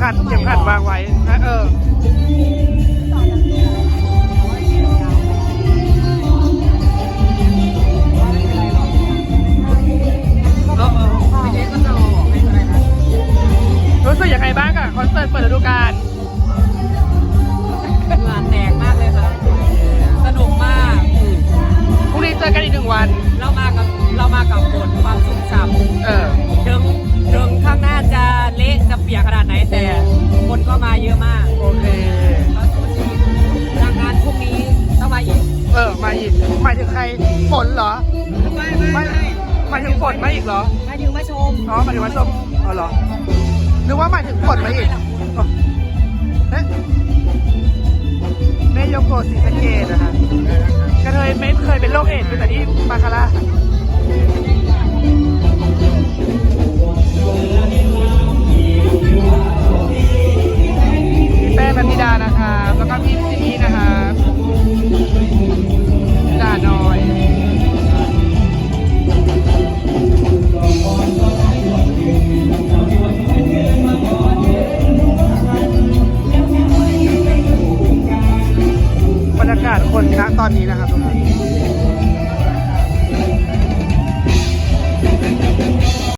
ขัดเข็มขัดวางไว้นะเออเออไม่ใช่ก็จะบอกให้อะไรนะรู้สึกยังไงบ้างกับคอนเสิร์ตเปิดฤดูกาลเหงื่อแตกมากเลยครับสนุกมากพรุ่งนี้เจอกันอีกหนึ่งวัน ก็มาเยอะมากโอเคดังนั้นพรุ่งนี้ต้องมาอีกเออ มาอีกหมายถึงใครฝนเหรอ ไม่ไม่ไม่หมายถึงฝนมาอีกเหรอหมายถึงมาชมอ๋อหมายถึงว่าชมอ๋อเหรอนึกว่าหมายถึงฝนมาอีกอ๋อเอ๊ะแม่ยกโกะสีสะเกดนะคะกระเทยไม่เคยเป็นโรคเอดส์อยู่แต่ที่มาคาร่าากาศคนนะตอนนี้นะครับทุกคน